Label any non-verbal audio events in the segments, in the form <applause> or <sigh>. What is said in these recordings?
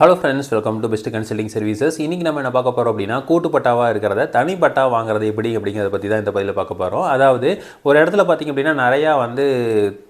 Hello friends welcome to best consulting services இன்றைக்கி நம்ம என்ன பார்க்க போகிறோம் அப்படின்னா கூட்டுப்பட்டாவாக இருக்கிறத தனிப்பட்டா வாங்குறது எப்படி அப்படிங்கிறத பற்றி தான் இந்த பதிவில் பார்க்க போகிறோம் அதாவது ஒரு இடத்துல பார்த்திங்க அப்படின்னா நிறையா வந்து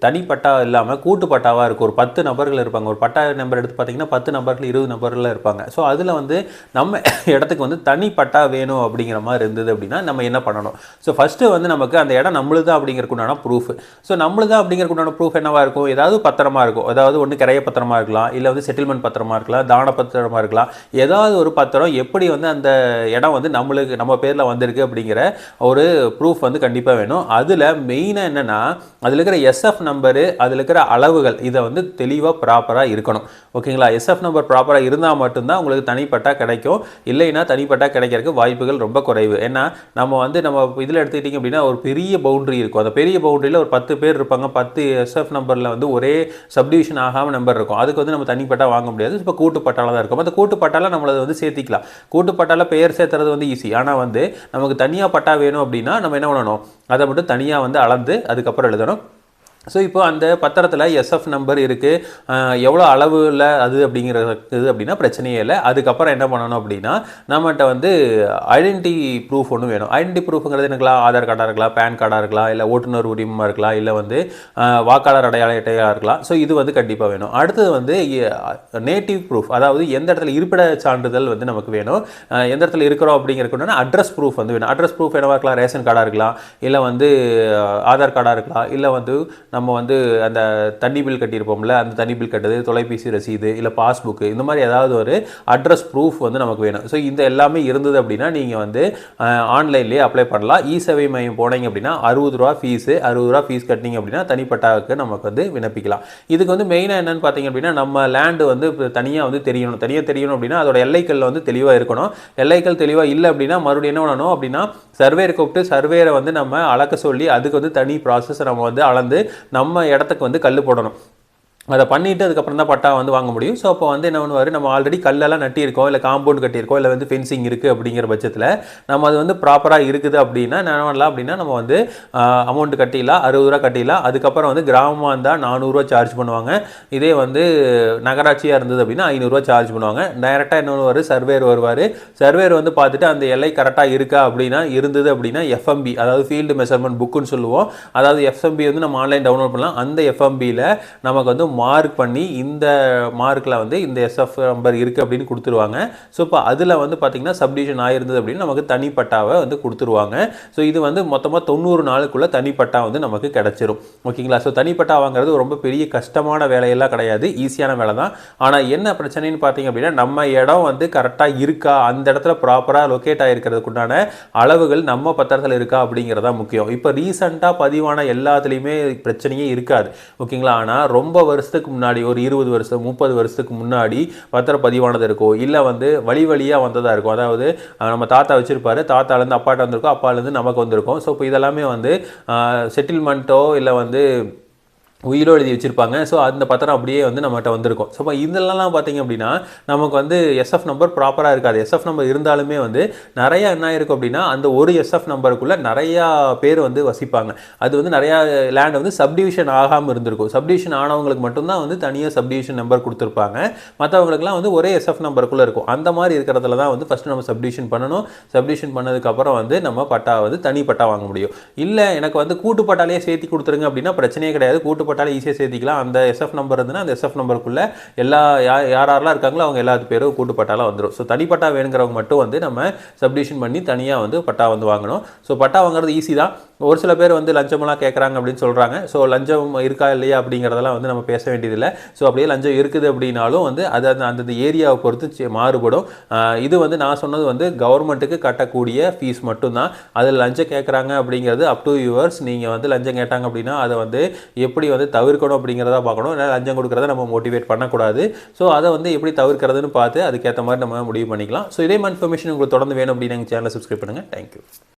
தனிப்பட்டா இல்லாமல் கூட்டுப்பட்டாவாக இருக்கும் ஒரு பத்து நபர்கள் இருப்பாங்க. ஒரு பட்டா நம்பர் எடுத்து பார்த்தீங்கன்னா பத்து நபர்கள் இருபது நபர்கள் இருப்பாங்க. ஸோ அதில் வந்து நம்ம <laughs> இடத்துக்கு வந்து தனிப்பட்டா வேணும் அப்படிங்கிற மாதிரி இருந்தது அப்படின்னா நம்ம என்ன பண்ணணும்? ஸோ ஃபஸ்ட்டு வந்து நமக்கு அந்த இடம் நம்மளுதான் தான் உண்டான ப்ரூஃப் ஸோ நம்மளுதான் அப்படிங்கிறக்குண்டான ப்ரூஃப் என்னவாக இருக்கும்? ஏதாவது பத்திரமா இருக்கும். அதாவது ஒன்று கிரைய பத்திரமா இருக்கலாம். இல்லை வந்து செட்டில்மெண்ட் பத்திரமா இருக்கலாம். தான இருக்கலாம். ஏதாவது ஒரு பத்திரம் எப்படி வந்து அந்த இடம் வந்து நம்மளுக்கு நம்ம பேரில் வந்திருக்கு அப்படிங்கிற ஒரு ப்ரூஃப் வந்து கண்டிப்பாக வேணும். அதில் மெயினாக என்னென்னா அதில் இருக்கிற எஸ்எஃப் நம்பரு அதில் இருக்கிற அளவுகள் இதை வந்து தெளிவாக ப்ராப்பராக இருக்கணும். ஓகேங்களா எஸ்எஃப் நம்பர் ப்ராப்பராக இருந்தால் மட்டும்தான் உங்களுக்கு தனிப்பட்டா கிடைக்கும். இல்லைன்னா தனிப்பட்டா கிடைக்கிறதுக்கு வாய்ப்புகள் ரொம்ப குறைவு. ஏன்னா நம்ம வந்து நம்ம இதில் எடுத்துக்கிட்டிங்க அப்படின்னா ஒரு பெரிய பவுண்ட்ரி இருக்கும். அந்த பெரிய பவுண்டரியில் ஒரு பத்து பேர் இருப்பாங்க. பத்து எஸ்எஃப் நம்பரில் வந்து ஒரே சப்டிவிஷன் ஆகாமல் நம்பர் இருக்கும். அதுக்கு வந்து நம்ம தனிப்பட்டா வாங்க முடியாது. இப்போ கூட்டுப்பட்டால தான் இருக்கும். அந்த கூட்டு கூட்டுப்பட்டால நம்மளை வந்து சேர்த்திக்கலாம். கூட்டு பட்டால பெயர் சேர்த்துறது வந்து ஈஸி ஆனால் வந்து நமக்கு தனியாக பட்டா வேணும் அப்படின்னா நம்ம என்ன பண்ணணும்? அதை மட்டும் தனியாக வந்து அளந்து அதுக்கப்புறம் எழுதணும். ஸோ இப்போ அந்த பத்திரத்தில் எஸ்எஃப் நம்பர் இருக்குது எவ்வளோ அளவில் அது அப்படிங்கிறது இது அப்படின்னா பிரச்சனையே இல்லை. அதுக்கப்புறம் என்ன பண்ணணும் அப்படின்னா நம்மகிட்ட வந்து ஐடென்டி ப்ரூஃப் ஒன்று வேணும். ஐடென்டி ப்ரூஃப்ங்கிறது எனக்குலாம் ஆதார் கார்டாக இருக்கலாம் பேன் கார்டாக இருக்கலாம் இல்லை ஓட்டுநர் உரிமமாக இருக்கலாம் இல்லை வந்து வாக்காளர் அடையாள அட்டையாக இருக்கலாம். ஸோ இது வந்து கண்டிப்பாக வேணும். அடுத்தது வந்து நேட்டிவ் ப்ரூஃப் அதாவது எந்த இடத்துல இருப்பிட சான்றிதழ் வந்து நமக்கு வேணும். எந்த இடத்துல இருக்கிறோம் அப்படிங்கிறதுக்கு அட்ரஸ் ப்ரூஃப் வந்து வேணும். அட்ரஸ் ப்ரூஃப் என்னவாக இருக்கலாம்? ரேஷன் கார்டாக இருக்கலாம். இல்லை வந்து ஆதார் கார்டாக இருக்கலாம். இல்லை வந்து நம்ம வந்து அந்த தண்ணி பில் கட்டியிருப்போம்ல அந்த தண்ணி பில் கட்டுறது தொலைபேசி ரசீது இல்லை பாஸ்புக்கு இந்த மாதிரி ஏதாவது ஒரு அட்ரஸ் ப்ரூஃப் வந்து நமக்கு வேணும். ஸோ இந்த எல்லாமே இருந்தது அப்படின்னா நீங்கள் வந்து ஆன்லைன்லேயே அப்ளை பண்ணலாம். இ சேவை மையம் போனீங்க அப்படின்னா அறுபது ரூபா ஃபீஸு அறுபது ரூபா ஃபீஸ் கட்டினீங்க அப்படின்னா தனிப்பட்டாவுக்கு நமக்கு வந்து விண்ணப்பிக்கலாம். இதுக்கு வந்து மெயினாக என்னென்னு பார்த்தீங்க அப்படின்னா நம்ம லேண்டு வந்து தனியாக வந்து தெரியணும். தனியாக தெரியணும் அப்படின்னா அதோட எல்லைக்கல் வந்து தெளிவாக இருக்கணும். எல்லைக்கல் தெளிவாக இல்லை அப்படின்னா மறுபடியும் என்ன பண்ணணும் அப்படின்னா சர்வேரை கூப்பிட்டு சர்வேரை வந்து நம்ம அளக்க சொல்லி அதுக்கு வந்து தனி ப்ராசஸ் நம்ம வந்து அளந்து நம்ம இடத்துக்கு வந்து கல் போடணும். அதை பண்ணிவிட்டு அதுக்கப்புறம் தான் பட்டா வந்து வாங்க முடியும். ஸோ அப்போ வந்து என்ன பண்ணுவார்? நம்ம ஆல்ரெடி கல்லெல்லாம் நட்டியிருக்கோம் இல்லை காம்பவுண்ட் கட்டியிருக்கோம் இல்லை வந்து ஃபென்சிங் இருக்குது அப்படிங்கிற பட்சத்தில் நம்ம அது வந்து ப்ராப்பராக இருக்குது அப்படின்னா என்ன பண்ணலாம் அப்படின்னா நம்ம வந்து அமௌண்ட் கட்டிடலாம் அறுபது ரூபா கட்டிடலாம். அதுக்கப்புறம் வந்து கிராமமாக இருந்தால் நானூறுரூவா சார்ஜ் பண்ணுவாங்க. இதே வந்து நகராட்சியாக இருந்தது அப்படின்னா ஐநூறுரூவா சார்ஜ் பண்ணுவாங்க. டைரெக்டாக என்ன வருவார் சர்வேர் வருவார். சர்வேர் வந்து பார்த்துட்டு அந்த எல்லை கரெக்டாக இருக்கா அப்படின்னா இருந்தது அப்படின்னா எஃப்எம்பி அதாவது ஃபீல்டு மெஷர்மெண்ட் புக்குன்னு சொல்லுவோம். அதாவது எஃப்எம்பி வந்து நம்ம ஆன்லைன் டவுன்லோட் பண்ணலாம். அந்த எஃப்எம்பியில் நமக்கு வந்து மார்க் பண்ணி இந்த மார்க்கில் வந்து இந்த எஸ்எஃப் நம்பர் இருக்குது அப்படின்னு கொடுத்துருவாங்க. ஸோ இப்போ அதில் வந்து பார்த்திங்கன்னா சப்டிவிஷன் ஆயிருந்தது அப்படின்னு நமக்கு தனிப்பட்டாவை வந்து கொடுத்துருவாங்க. ஸோ இது வந்து மொத்தமாக தொண்ணூறு நாளுக்குள்ளே தனிப்பட்டா வந்து நமக்கு கிடச்சிரும். ஓகேங்களா ஸோ தனிப்பட்டா வாங்குறது ரொம்ப பெரிய கஷ்டமான வேலையெல்லாம் கிடையாது. ஈஸியான வேலை தான் ஆனால் என்ன பிரச்சனைன்னு பார்த்தீங்க அப்படின்னா நம்ம இடம் வந்து கரெக்டாக இருக்கா? அந்த இடத்துல ப்ராப்பராக லொக்கேட் ஆகிருக்கிறதுக்குண்டான அளவுகள் நம்ம பத்திரத்தில் இருக்கா? அப்படிங்கிறதா முக்கியம். இப்போ ரீசெண்டாக பதிவான எல்லாத்துலேயுமே பிரச்சனையே இருக்காது. ஓகேங்களா ஆனால் ரொம்ப வருஷத்துக்கு முன்னாடி ஒரு இருபது வருஷம் முப்பது வருஷத்துக்கு முன்னாடி பத்திரம் பதிவானது இருக்கும் இல்லை வந்து வழி வழியாக வந்ததாக இருக்கும் அதாவது நம்ம தாத்தா வச்சுருப்பார் தாத்தாலேருந்து அப்பாட்ட வந்திருக்கும் அப்பாலேருந்து நமக்கு வந்திருக்கும். ஸோ இப்போ இதெல்லாமே வந்து செட்டில்மெண்ட்டோ இல்லை வந்து உயிரோ எழுதி வச்சுருப்பாங்க. ஸோ அந்த பத்திரம் அப்படியே வந்து நம்மகிட்ட வந்திருக்கும். ஸோ இப்போ இதெல்லாம் பார்த்தீங்க அப்படின்னா நமக்கு வந்து எஸ்எஃப் நம்பர் ப்ராப்பராக இருக்காது. எஸ்எஃப் நம்பர் இருந்தாலுமே வந்து நிறையா என்ன இருக்கும் அப்படின்னா அந்த ஒரு எஸ்எஃப் நம்பருக்குள்ளே நிறையா பேர் வந்து வசிப்பாங்க. அது வந்து நிறையா லேண்ட் வந்து சப்டிவிஷன் ஆகாமல் இருந்திருக்கும். சப்டிவிஷன் ஆனவங்களுக்கு மட்டும்தான் வந்து தனியாக சப்டிவிஷன் நம்பர் கொடுத்துருப்பாங்க. மற்றவங்களுக்குலாம் வந்து ஒரே எஸ்எஃப் நம்பருக்குள்ளே இருக்கும். அந்த மாதிரி இருக்கிறதுல தான் வந்து ஃபஸ்ட்டு நம்ம சப்டிவிஷன் பண்ணணும். சப்டிவிஷன் பண்ணதுக்கப்புறம் வந்து நம்ம பட்டா வந்து தனி பட்டா வாங்க முடியும். இல்லை எனக்கு வந்து கூட்டு சேர்த்து கொடுத்துருங்க அப்படின்னா பிரச்சனையே கிடையாது. கூட்டு பட்டாலே ஈஸியாக சேர்த்திக்கலாம். அந்த எஸ்எஃப் நம்பர் இருந்துன்னா அந்த எஸ்எஃப் நம்பருக்குள்ளே எல்லா யார் யார் யாரெல்லாம் இருக்காங்களோ அவங்க எல்லாத்து பேரும் கூட்டு பட்டாலாம் வந்துடும் ஸோ தனி பட்டா வேணுங்கிறவங்க மட்டும் வந்து நம்ம சப்டிஷன் பண்ணி தனியாக வந்து பட்டா வந்து வாங்கணும். ஸோ பட்டா வாங்குறது ஈஸி தான். ஒரு சில பேர் வந்து லஞ்சமெல்லாம் கேட்குறாங்க அப்படின்னு சொல்கிறாங்க ஸோ லஞ்சம் இருக்கா இல்லையா அப்படிங்கிறதெல்லாம் வந்து நம்ம பேச வேண்டியதில்லை. ஸோ அப்படியே லஞ்சம் இருக்குது அப்படின்னாலும் வந்து அது அந்த அந்தந்த ஏரியாவை பொறுத்து மாறுபடும். இது வந்து நான் சொன்னது வந்து கவர்மெண்ட்டுக்கு கட்டக்கூடிய ஃபீஸ் மட்டும்தான். அதில் லஞ்சம் கேட்குறாங்க அப்படிங்கிறது அப் டு யுவர்ஸ் நீங்கள் வந்து லஞ்சம் கேட்டாங்க அப்படின்னா அதை வந்து எப்படி வந்து வந்து தவிர்க்கணும் அப்படிங்கிறத பார்க்கணும். ஏன்னா லஞ்சம் கொடுக்குறத நம்ம மோட்டிவேட் பண்ணக்கூடாது. ஸோ அதை வந்து எப்படி தவிர்க்கிறதுன்னு பார்த்து அதுக்கேற்ற மாதிரி நம்ம முடிவு பண்ணிக்கலாம். ஸோ இதே மாதிரி இன்ஃபர்மேஷன் உங்களுக்கு தொடர்ந்து வேணும் அப்படின்னு எங்கள் சேனலை சப்ஸ்கிரைப் பண்ணுங்கள் தேங்க்யூ